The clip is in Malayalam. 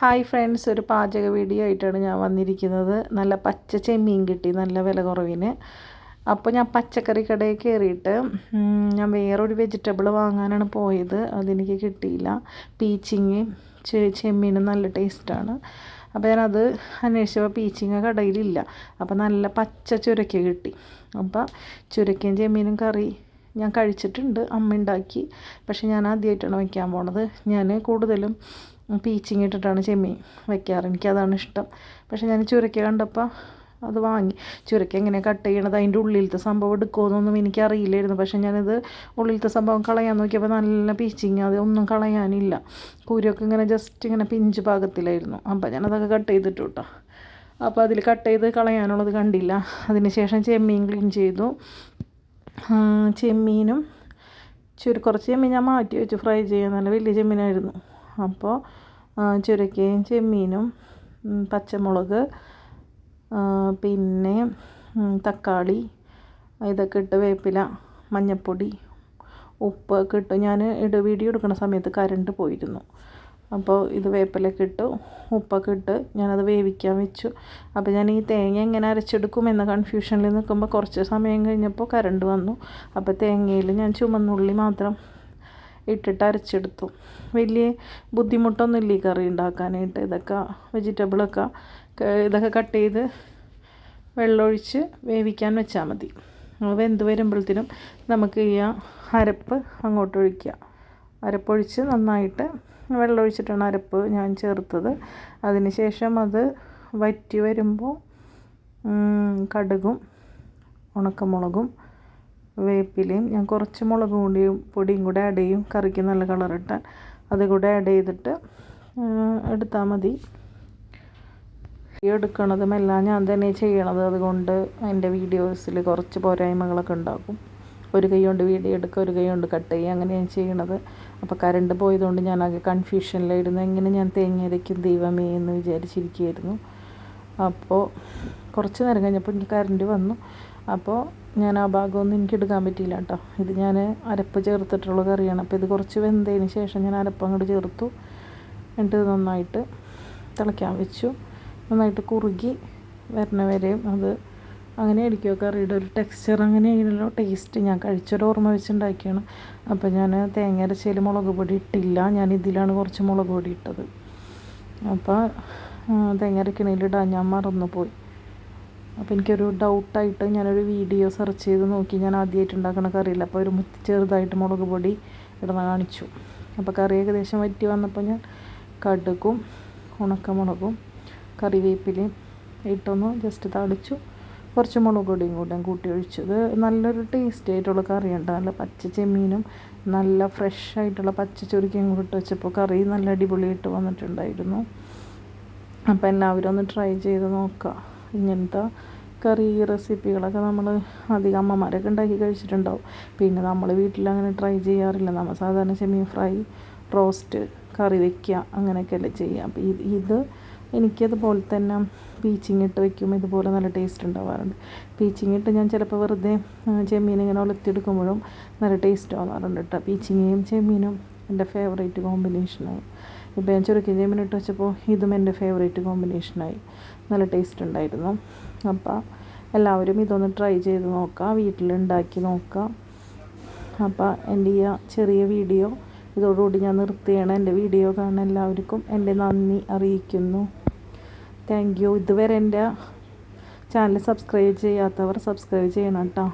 ഹായ് ഫ്രണ്ട്സ് ഒരു പാചക വീഡിയോ ആയിട്ടാണ് ഞാൻ വന്നിരിക്കുന്നത്. നല്ല പച്ച ചെമ്മീൻ കിട്ടി നല്ല വില കുറവിന്. അപ്പോൾ ഞാൻ പച്ചക്കറി കടയിൽ കയറിയിട്ട് ഞാൻ വേറൊരു വെജിറ്റബിൾ വാങ്ങാനാണ് പോയത്. അതെനിക്ക് കിട്ടിയില്ല. പീച്ചിങ് ചെമ്മീനും നല്ല ടേസ്റ്റാണ് അപ്പോൾ ഞാനത് അന്വേഷിച്ചപ്പോൾ പീച്ചിങ്ങ കടയിലില്ല. അപ്പോൾ നല്ല പച്ച ചുരക്ക കിട്ടി. അപ്പോൾ ചുരക്കയും ചെമ്മീനും കറി ഞാൻ കഴിച്ചിട്ടുണ്ട് അമ്മ ഉണ്ടാക്കി. പക്ഷെ ഞാൻ ആദ്യമായിട്ടാണ് വയ്ക്കാൻ പോണത്. ഞാൻ കൂടുതലും പീച്ചിങ് ഇട്ടിട്ടാണ് ചെമ്മീൻ വയ്ക്കാറ്. എനിക്കതാണ് ഇഷ്ടം. പക്ഷേ ഞാൻ ചുരക്ക കണ്ടപ്പോൾ അത് വാങ്ങി. ചുരക്ക എങ്ങനെ കട്ട് ചെയ്യണത് അതിന്റെ ഉള്ളിലത്തെ സംഭവം എടുക്കുമെന്നൊന്നും എനിക്കറിയില്ലായിരുന്നു. പക്ഷെ ഞാനിത് ഉള്ളിലത്തെ സംഭവം കളയാൻ നോക്കിയപ്പോൾ നല്ല പീച്ചിങ് അത് ഒന്നും കളയാനില്ല. കൂരൊക്കെ ഇങ്ങനെ ജസ്റ്റ് ഇങ്ങനെ പിഞ്ച് പാകത്തിലായിരുന്നു. അപ്പോൾ ഞാനതൊക്കെ കട്ട് ചെയ്തിട്ടു കേട്ടോ അപ്പോൾ അതിൽ കട്ട് ചെയ്ത് കളയാനുള്ളത് കണ്ടില്ല. അതിന് ശേഷം ചെമ്മീൻ ക്ലീൻ ചെയ്തു. ചെമ്മീനും ചുരു കുറച്ച് ചെമ്മീൻ ഞാൻ മാറ്റി വെച്ചു ഫ്രൈ ചെയ്യാൻ. നല്ല വലിയ ചെമ്മീനായിരുന്നു. അപ്പോൾ ചുരക്കയും ചെമ്മീനും പച്ചമുളക് പിന്നെ തക്കാളി ഇതൊക്കെ ഇട്ട് വേപ്പില മഞ്ഞൾപ്പൊടി ഉപ്പൊക്കെ ഇട്ട് ഞാൻ ഇട വീഡിയോ എടുക്കുന്ന സമയത്ത് കരണ്ട് പോയിരുന്നു. അപ്പോൾ ഇത് വേപ്പിലൊക്കെ ഇട്ട് ഉപ്പൊക്കെ ഇട്ട് ഞാനത് വേവിക്കാൻ വെച്ചു. അപ്പോൾ ഞാൻ ഈ തേങ്ങ എങ്ങനെ അരച്ചെടുക്കും എന്ന കൺഫ്യൂഷനിൽ നിൽക്കുമ്പോൾ കുറച്ച് സമയം കഴിഞ്ഞപ്പോൾ കരണ്ട് വന്നു. അപ്പോൾ തേങ്ങയിൽ ഞാൻ ചുമന്നുള്ളി മാത്രം ഇട്ടിട്ട് അരച്ചെടുത്തു. വലിയ ബുദ്ധിമുട്ടൊന്നുമില്ല ഈ കറി ഉണ്ടാക്കാനായിട്ട്. ഇതൊക്കെ വെജിറ്റബിളൊക്കെ ഇതൊക്കെ കട്ട് ചെയ്ത് വെള്ളമൊഴിച്ച് വേവിക്കാൻ വെച്ചാൽ മതി. വെന്ത് വരുമ്പോഴത്തേനും നമുക്ക് ഈ അരപ്പ് അങ്ങോട്ട് ഒഴിക്കുക അരപ്പൊഴിച്ച് നന്നായിട്ട് വെള്ളമൊഴിച്ചിട്ടാണ് അരപ്പ് ഞാൻ ചേർത്തത്. അതിനുശേഷം അത് വറ്റി വരുമ്പോൾ കടുകും ഉണക്കമുളകും വേപ്പിലയും ഞാൻ കുറച്ച് മുളക് പൊടിയും പൊടിയും കൂടെ ആഡ് ചെയ്യും. കറിക്ക് നല്ല കളർ അതുകൂടെ അത് കൂടെ ആഡ് ചെയ്തിട്ട് എടുത്താൽ മതി. എടുക്കണതും എല്ലാം ഞാൻ തന്നെ ചെയ്യണത്. അതുകൊണ്ട് എന്റെ വീഡിയോസിൽ കുറച്ച് പോരായ്മകളൊക്കെ ഉണ്ടാക്കും ഒരു കൈ കൊണ്ട് വീഡിയോ എടുക്കുക ഒരു കൈ കൊണ്ട് കട്ട് ചെയ്യുക അങ്ങനെ ഞാൻ ചെയ്യണത്. അപ്പോൾ കറണ്ട് പോയതുകൊണ്ട് ഞാൻ ആകെ കൺഫ്യൂഷനിലായിരുന്നു എങ്ങനെ ഞാൻ തേങ്ങ ദൈവമേ എന്ന് വിചാരിച്ചിരിക്കുകയായിരുന്നു. അപ്പോൾ കുറച്ച് നേരം കഴിഞ്ഞപ്പോൾ എനിക്ക് കറണ്ട് വന്നു. അപ്പോൾ ഞാൻ ആ ഭാഗമൊന്നും എനിക്ക് എടുക്കാൻ പറ്റിയില്ല കേട്ടോ. ഇത് ഞാൻ അരപ്പ് ചേർത്തിട്ടുള്ള കറിയാണ്. അപ്പോൾ ഇത് കുറച്ച് വെന്തതിന് ശേഷം ഞാൻ അരപ്പ് അങ്ങോട്ട് ചേർത്തു. എന്നിട്ട് നന്നായിട്ട് തിളയ്ക്കാൻ വെച്ചു. നന്നായിട്ട് കുറുകി വരണ വരെയും അത് അങ്ങനെ ആയിരിക്കുമോ കറിയുടെ ഒരു ടെക്സ്ചർ അങ്ങനെ ആയിരുന്നല്ലോ. ടേസ്റ്റ് ഞാൻ കഴിച്ചൊരു ഓർമ്മ വെച്ചുണ്ടാക്കിയാണ്. അപ്പോൾ ഞാൻ തേങ്ങ അരച്ചതിൽ മുളക് പൊടി ഇട്ടില്ല. ഞാൻ ഇതിലാണ് കുറച്ച് മുളക് പൊടി ഇട്ടത്. അപ്പോൾ തേങ്ങ അരക്കണയിലിടാൻ ഞാൻ മറന്നു പോയി അപ്പോൾ എനിക്കൊരു ഡൗട്ടായിട്ട് ഞാനൊരു വീഡിയോ സെർച്ച് ചെയ്ത് നോക്കി. ഞാൻ ആദ്യമായിട്ട് ഉണ്ടാക്കുന്ന കറിയില്ല. അപ്പോൾ ഒരു ചെറുതായിട്ട് മുളക് പൊടി ഇടുന്ന കാണിച്ചു. അപ്പോൾ കറി ഏകദേശം വറ്റി വന്നപ്പോൾ ഞാൻ കടുകും ഉണക്കമുളകും കറിവേപ്പിലയും ഇട്ടൊന്ന് ജസ്റ്റ് തളിച്ചു. കുറച്ച് മുളക് പൊടിയും കൂടെ കൂട്ടി ഒഴിച്ചത്. നല്ലൊരു ടേസ്റ്റ് ആയിട്ടുള്ള കറിയുണ്ട് നല്ല പച്ച ചെമ്മീനും നല്ല ഫ്രഷ് ആയിട്ടുള്ള പച്ച ചുരുക്കിയും കൂടി ഇട്ട് വെച്ചപ്പോൾ കറി നല്ല അടിപൊളിയായിട്ട് വന്നിട്ടുണ്ടായിരുന്നു. അപ്പോൾ എല്ലാവരും ഒന്ന് ട്രൈ ചെയ്ത് നോക്കുക. ഇങ്ങനത്തെ കറി റെസിപ്പികളൊക്കെ നമ്മൾ അധികം അമ്മമാരൊക്കെ ഉണ്ടാക്കി കഴിച്ചിട്ടുണ്ടാവും. പിന്നെ നമ്മൾ വീട്ടിൽ അങ്ങനെ ട്രൈ ചെയ്യാറില്ല. നമ്മൾ സാധാരണ ചെമ്മീൻ ഫ്രൈ റോസ്റ്റ് കറി വയ്ക്കുക അങ്ങനെയൊക്കെയല്ലേ ചെയ്യുക. അപ്പോൾ ഇത് എനിക്കതുപോലെ തന്നെ പീച്ചിങ് ഇട്ട് വയ്ക്കും. ഇതുപോലെ നല്ല ടേസ്റ്റ് ഉണ്ടാവാറുണ്ട്. പീച്ചിങ് ഇട്ട് ഞാൻ ചിലപ്പോൾ വെറുതെ ചെമ്മീൻ ഇങ്ങനെ ഉലത്തിയെടുക്കുമ്പോഴും നല്ല ടേസ്റ്റ് ആവാറുണ്ട് കേട്ടോ പീച്ചിങ്ങയും ചെമ്മീനും എന്റെ ഫേവറേറ്റ് കോമ്പിനേഷനായി ഇപ്പോൾ ഞാൻ ചുരുക്കി ചെമ്മീൻ ഇട്ട് വെച്ചപ്പോൾ ഇതും എന്റെ ഫേവറേറ്റ് കോമ്പിനേഷനായി നല്ല ടേസ്റ്റ് ഉണ്ടായിരുന്നു. അപ്പോൾ എല്ലാവരും ഇതൊന്ന് ട്രൈ ചെയ്ത് നോക്കാം. വീട്ടിലുണ്ടാക്കി നോക്കാം. അപ്പോൾ എന്റെ ഈ ചെറിയ വീഡിയോ ഇതോടുകൂടി ഞാൻ നിർത്തുകയാണ്. എന്റെ വീഡിയോ കാണാൻ എല്ലാവർക്കും എന്റെ നന്ദി അറിയിക്കുന്നു. Thank you. ഇതുവരെ എന്റെ ചാനൽ സബ്സ്ക്രൈബ് ചെയ്യാത്തവർ സബ്സ്ക്രൈബ് ചെയ്യണം കേട്ടോ.